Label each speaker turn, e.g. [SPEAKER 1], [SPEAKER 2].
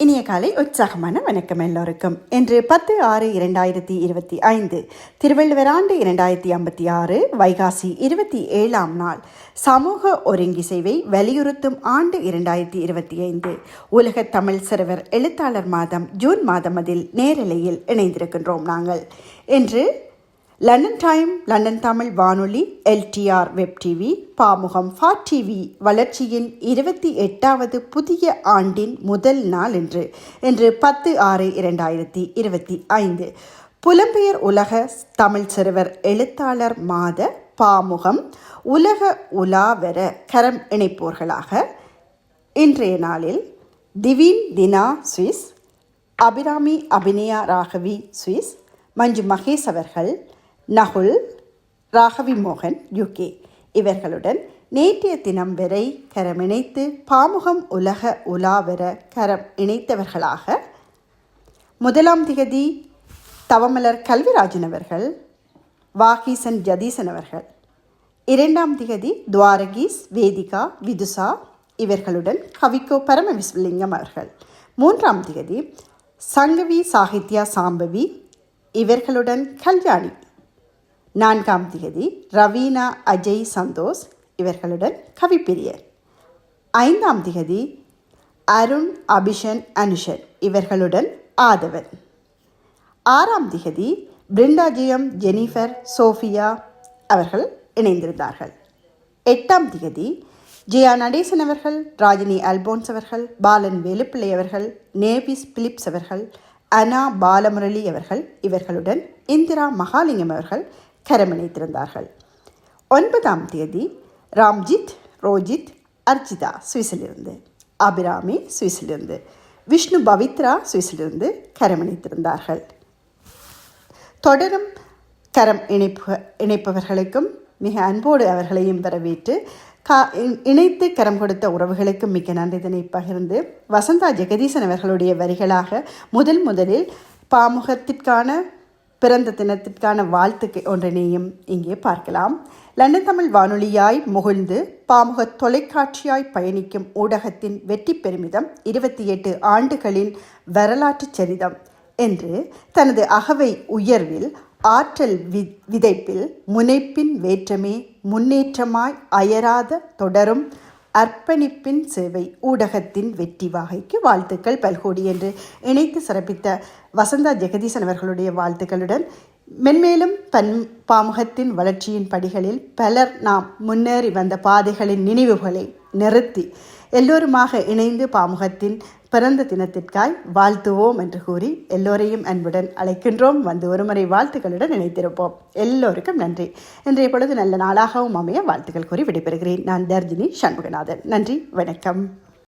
[SPEAKER 1] இனிய காலை உற்சாகமான வணக்கம் எல்லோருக்கும். இன்று பத்து ஆறு இரண்டாயிரத்தி இருபத்தி ஐந்து திருவள்ளுவர் ஆண்டு இரண்டாயிரத்தி ஐம்பத்தி ஆறு வைகாசி இருபத்தி ஏழாம் நாள். சமூக ஒருங்கிசைவை வலியுறுத்தும் ஆண்டு இரண்டாயிரத்தி இருபத்தி ஐந்து. உலக தமிழ் சிறுவர் எழுத்தாளர் மாதம் ஜூன் மாதம் அதில் நேரலையில் இணைந்திருக்கின்றோம் நாங்கள். இன்று லண்டன் டைம் லண்டன் தமிழ் வானொலி LTR web TV Pamugam for TV வளர்ச்சியின் இருபத்தி எட்டாவது புதிய ஆண்டின் முதல் நாள் என்று இன்று பத்து ஆறு இரண்டாயிரத்தி இருபத்தி ஐந்து. புலம்பெயர் உலக தமிழ் சிறுவர் எழுத்தாளர் மாத பாமுகம் உலக உலாவர கரம் இணைப்போர்களாக இன்றைய நாளில் திவின் தினா சுவிஸ் அபிராமி அபிநயா ராகவி சுவிஸ் மஞ்சு மகேஷ் அவர்கள் நகுல் ராகவி மோகன் யுகே. இவர்களுடன் நேற்றைய தினம் வரை கரம் இணைத்து பாமுகம் உலக உலாவர கரம் இணைத்தவர்களாக முதலாம் திகதி தவமலர் கல்விராஜன் அவர்கள் வாகீசன் ஜதீசன் அவர்கள் இரண்டாம் திகதி துவாரகீஸ் வேதிகா விதுசா இவர்களுடன் கவிக்கோ பரம விஸ்வலிங்கம் அவர்கள். மூன்றாம் திகதி சங்கவி சாகித்யா சாம்பவி இவர்களுடன் கல்யாணி நான்காம் திகதி ரவீனா அஜய் சந்தோஷ் இவர்களுடன் கவிப்பிரியர். ஐந்தாம் திகதி அருண் அபிஷன் அனுஷன் இவர்களுடன் ஆதவன். ஆறாம் திகதி பிருண்டாஜியம் ஜெனிஃபர் சோஃபியா அவர்கள் இணைந்திருந்தார்கள். எட்டாம் திகதி ஜெயா நடேசன் அவர்கள் ராஜினி அல்போன்ஸ் அவர்கள் பாலன் வேலுப்பிள்ளை அவர்கள் நேவிஸ் பிலிப்ஸ் அவர்கள் அனா பாலமுரளி அவர்கள் இவர்களுடன் இந்திரா மகாலிங்கம் அவர்கள் கரமணித்திருந்தார்கள் ஒன்பதாம் தேதி ராம்ஜித் ரோஜித் அர்ஜிதா சுவிஸிலிருந்து அபிராமி சுவிஸிலிருந்து விஷ்ணு பவித்ரா சுவிஸிலிருந்து கரமணித்திருந்தார்கள் தொடரும் கரம் இணைப்பு இணைப்பவர்களுக்கும் மிக அன்போடு அவர்களையும் வரவேற்று கா இணைத்து கரம் கொடுத்த உறவுகளுக்கும் மிக நன்றிதனை பகிர்ந்து வசந்தா ஜெகதீசன் அவர்களுடைய வரிகளாக முதல் முதலில் பாமுகத்திற்கான பிறந்த தினத்திற்கான வாழ்த்துக்கு ஒன்றினையும் இங்கே பார்க்கலாம். லண்டன் தமிழ் வானொலியாய் முகிழ்ந்து பாமுக தொலைக்காட்சியாய் பயணிக்கும் ஊடகத்தின் வெற்றி பெருமிதம் இருபத்தி எட்டு ஆண்டுகளின் வரலாற்று சரிதம் என்று தனது அகவை உயர்வில் ஆற்றல் வி விதைப்பில் முனைப்பின் வேற்றமே முன்னேற்றமாய் அயராத தொடரும் அர்ப்பணிப்பின் சேவை ஊடகத்தின் வெற்றி வாகைக்கு வாழ்த்துக்கள் பல்கோடி என்று இணைத்து சிறப்பித்த வசந்தா ஜெகதீசன் அவர்களுடைய வாழ்த்துக்களுடன் மென்மேலும் பன் பாமுகத்தின் வளர்ச்சியின் படிகளில் பலர் நாம் முன்னேறி வந்த பாதைகளின் நினைவுகளை நிறுத்தி எல்லோருமாக இணைந்து பாமுகத்தின் பிறந்த தினத்திற்காய் வாழ்த்துவோம் என்று கூறி எல்லோரையும் அன்புடன் அழைக்கின்றோம். வந்து ஒருமுறை வாழ்த்துக்களுடன் இணைத்திருப்போம் எல்லோருக்கும் நன்றி. இன்றைய பொழுது நல்ல நாளாகவும் அமைய வாழ்த்துக்கள் கூறி விடைபெறுகிறேன். நான் தர்ஜினி சண்முகநாதன். நன்றி வணக்கம்.